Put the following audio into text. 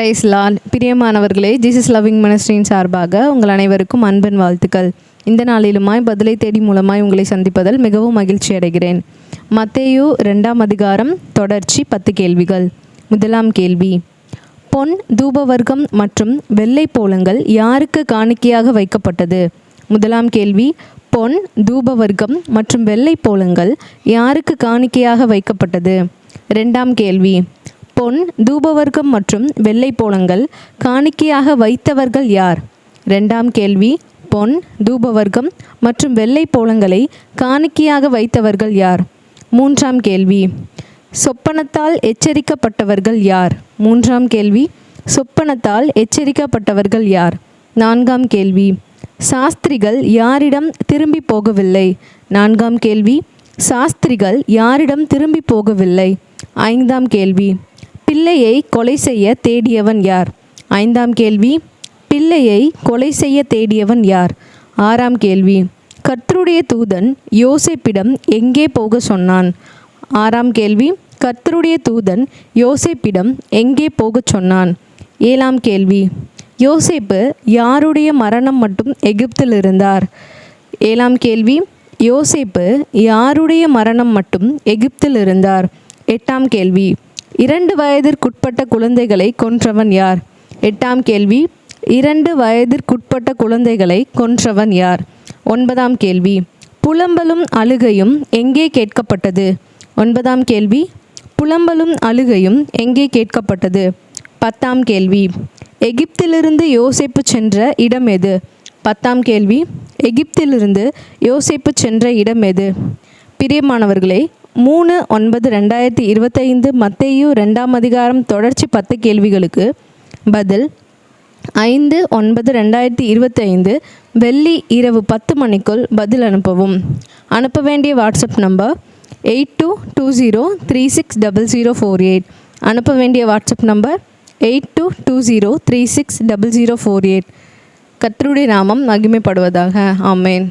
Price லான் பிரியமானவர்களே Jesus loving மினிஸ்ட்ரியின் சார்பாக உங்கள் அனைவருக்கும் அன்பின் வாழ்த்துக்கள். இந்த நாளிலுமாய் பதிலை தேடி மூலமாய் உங்களை சந்திப்பதில் மிகவும் மகிழ்ச்சி அடைகிறேன். மத்தேயு ரெண்டாம் அதிகாரம் தொடர்ச்சி பத்து கேள்விகள். முதலாம் கேள்வி பொன் தூபவர்க்கம் மற்றும் வெள்ளை போலங்கள் யாருக்கு காணிக்கையாக வைக்கப்பட்டது? முதலாம் கேள்வி பொன் தூபவர்க்கம் மற்றும் வெள்ளை போலங்கள் யாருக்கு காணிக்கையாக வைக்கப்பட்டது? ரெண்டாம் கேள்வி பொன் தூபவர்க்கம் மற்றும் வெள்ளை போலங்கள் காணிக்கையாக வைத்தவர்கள் யார்? ரெண்டாம் கேள்வி பொன் தூபவர்க்கம் மற்றும் வெள்ளை போலங்களை காணிக்கையாக வைத்தவர்கள் யார்? மூன்றாம் கேள்வி சொப்பனத்தால் எச்சரிக்கப்பட்டவர்கள் யார்? மூன்றாம் கேள்வி சொப்பனத்தால் எச்சரிக்கப்பட்டவர்கள் யார்? நான்காம் கேள்வி சாஸ்திரிகள் யாரிடம் திரும்பி போகவில்லை? நான்காம் கேள்வி சாஸ்திரிகள் யாரிடம் திரும்பி போகவில்லை? ஐந்தாம் கேள்வி பிள்ளையை கொலை செய்ய தேடியவன் யார்? ஐந்தாம் கேள்வி பிள்ளையை கொலை செய்ய தேடியவன் யார்? ஆறாம் கேள்வி கர்த்தருடைய தூதன் யோசேப்பிடம் எங்கே போக சொன்னான்? ஆறாம் கேள்வி கர்த்தருடைய தூதன் யோசேப்பிடம் எங்கே போகச் சொன்னான்? ஏழாம் கேள்வி யோசேப்பு யாருடைய மரணம் மட்டும் எகிப்தில் இருந்தார்? ஏழாம் கேள்வி யோசேப்பு யாருடைய மரணம் மட்டும் எகிப்தில் இருந்தார்? எட்டாம் கேள்வி இரண்டு வயதிற்குட்பட்ட குழந்தைகளை கொன்றவன் யார்? எட்டாம் கேள்வி. இரண்டு வயதிற்குட்பட்ட குழந்தைகளை கொன்றவன் யார்? ஒன்பதாம் கேள்வி. புலம்பலும் அழுகையும் எங்கே கேட்கப்பட்டது? ஒன்பதாம் கேள்வி. புலம்பலும் அழுகையும் எங்கே கேட்கப்பட்டது? பத்தாம் கேள்வி. எகிப்திலிருந்து யோசிப்பு சென்ற இடம் எது? பத்தாம் கேள்வி. எகிப்திலிருந்து யோசிப்பு சென்ற இடம் எது? பிரியமானவர்களே மூணு ஒன்பது ரெண்டாயிரத்தி இருபத்தைந்து மத்தேயு ரெண்டாம் அதிகாரம் தொடர்ச்சி பத்து கேள்விகளுக்கு பதில் ஐந்து ஒன்பது ரெண்டாயிரத்தி இருபத்தைந்து வெள்ளி இரவு பத்து மணிக்குள் பதில் அனுப்பவும். அனுப்ப வேண்டிய WhatsApp number eight two two zero three six double zero four eight. அனுப்ப வேண்டிய WhatsApp number eight two two zero three six double zero four eight. கத்தருடைய நாமம் மகிமைப்படுவதாக. ஆமேன்.